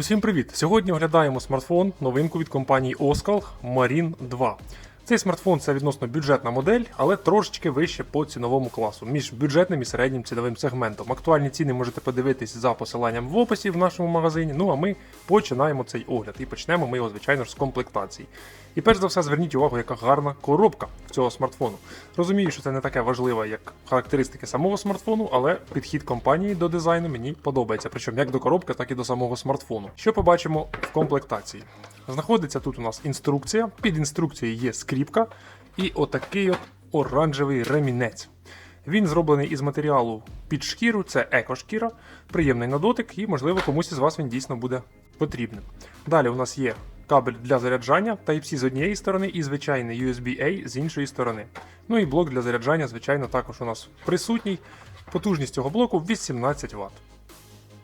Усім привіт! Сьогодні оглядаємо смартфон, новинку від компанії Oskal Marine 2. Цей смартфон це відносно бюджетна модель, але трошечки вище по ціновому класу, між бюджетним і середнім ціновим сегментом. Актуальні ціни можете подивитись за посиланням в описі в нашому магазині. Ну а ми починаємо цей огляд і почнемо ми його, звичайно ж, з комплектації. І перш за все зверніть увагу, яка гарна коробка в цього смартфону. Розумію, що це не таке важливе, як характеристики самого смартфону, але підхід компанії до дизайну мені подобається. Причому як до коробки, так і до самого смартфону. Що побачимо в комплектації? Знаходиться тут у нас інструкція. Під інструкцією є скріпка і отакий от оранжевий ремінець. Він зроблений із матеріалу під шкіру, це екошкіра, приємний на дотик, і, можливо, комусь із вас він дійсно буде потрібним. Далі у нас є кабель для заряджання Type-C з однієї сторони і звичайний USB-A з іншої сторони. Ну і блок для заряджання, звичайно, також у нас присутній. Потужність цього блоку 18 Вт.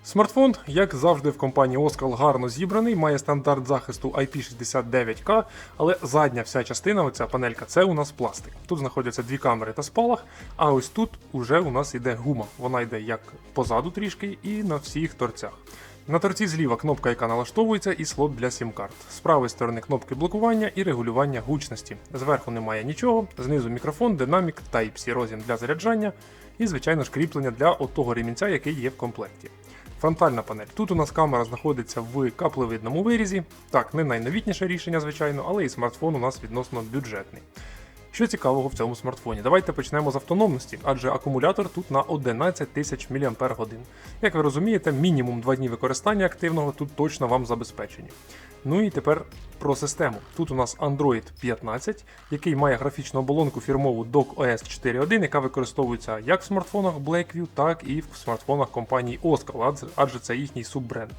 Смартфон, як завжди, в компанії Oskal гарно зібраний, має стандарт захисту IP69K, але задня вся частина, оця панелька, це у нас пластик. Тут знаходяться дві камери та спалах, а ось тут уже у нас йде гума. Вона йде як позаду трішки і на всіх торцях. На торці зліва кнопка, яка налаштовується, і слот для сім-карт. З правої сторони кнопки блокування і регулювання гучності. Зверху немає нічого, знизу мікрофон, динамік, Type-C роз'єм для заряджання і, звичайно ж, кріплення для отого ремінця, який є в комплекті. Фронтальна панель. Тут у нас камера знаходиться в каплевидному вирізі. Так, не найновітніше рішення, звичайно, але і смартфон у нас відносно бюджетний. Що цікавого в цьому смартфоні? Давайте почнемо з автономності, адже акумулятор тут на 11 тисяч мАч. Як ви розумієте, мінімум 2 дні використання активного тут точно вам забезпечені. Ну і тепер про систему. Тут у нас Android 15, який має графічну оболонку фірмову DocOS 4.1, яка використовується як в смартфонах Blackview, так і в смартфонах компанії адже- адже це їхній суббренд.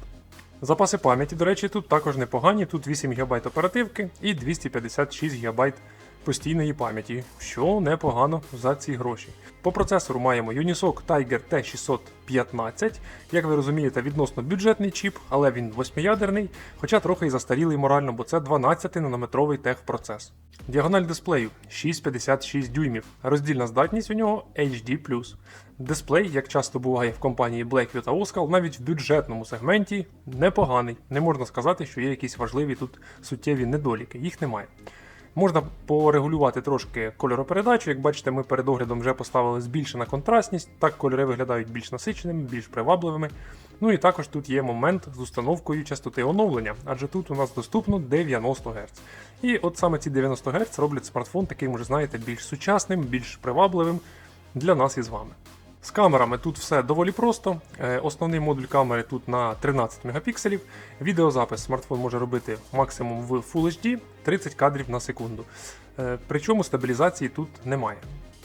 Запаси пам'яті, до речі, тут також непогані. Тут 8 ГБ оперативки і 256 ГБ постійної пам'яті, що непогано за ці гроші. По процесору маємо Unisoc Tiger T615. Як ви розумієте, відносно бюджетний чіп, але він восьмиядерний, хоча трохи і застарілий морально, бо це 12-нанометровий техпроцес. Діагональ дисплею 6,56 дюймів. Роздільна здатність у нього HD+. Дисплей, як часто буває в компанії Blackview та Oskal, навіть в бюджетному сегменті непоганий. Не можна сказати, що є якісь важливі тут суттєві недоліки. Їх немає. Можна порегулювати трошки кольоропередачу. Як бачите, ми перед оглядом вже поставили збільшена контрастність. Так кольори виглядають більш насиченими, більш привабливими. Ну і також тут є момент з установкою частоти оновлення, адже тут у нас доступно 90 Гц. І от саме ці 90 Гц роблять смартфон таким, вже знаєте, більш сучасним, більш привабливим для нас із вами. З камерами тут все доволі просто. Е, Основний модуль камери тут на 13 мегапікселів. Відеозапис смартфон може робити максимум в Full HD 30 кадрів на секунду. Е, Причому стабілізації тут немає.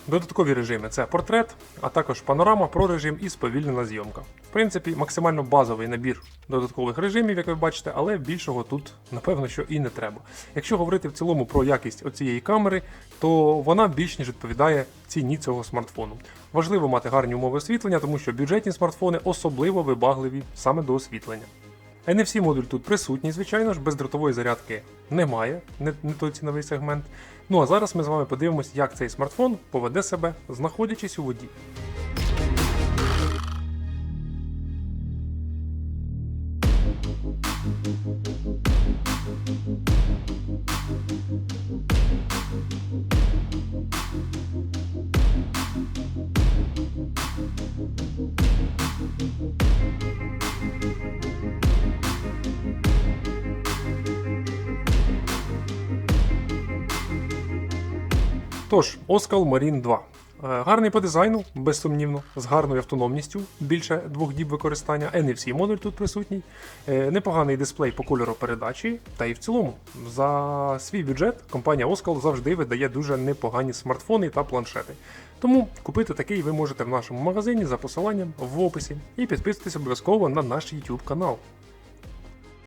Додаткові режими це портрет, а також панорама, прорежим і сповільнена зйомка. В принципі, максимально базовий набір додаткових режимів, як ви бачите, але більшого тут, напевно, що і не треба. Якщо говорити в цілому про якість оцієї камери, то вона більш ніж відповідає ціні цього смартфону. Важливо мати гарні умови освітлення, тому що бюджетні смартфони особливо вибагливі саме до освітлення. NFC модуль тут присутній, звичайно ж, бездротової зарядки немає, не, не той ціновий сегмент. Ну а зараз ми з вами подивимося, як цей смартфон поведе себе, знаходячись у воді. Тож, Oskal Marine 2. Е, Гарний по дизайну, безсумнівно, з гарною автономністю, більше двох діб використання. NFC модуль тут присутній. Е, Непоганий дисплей по кольору передачі. Та і в цілому, за свій бюджет компанія Oskal завжди видає дуже непогані смартфони та планшети. Тому купити такий ви можете в нашому магазині за посиланням в описі і підписуйтесь обов'язково на наш YouTube канал.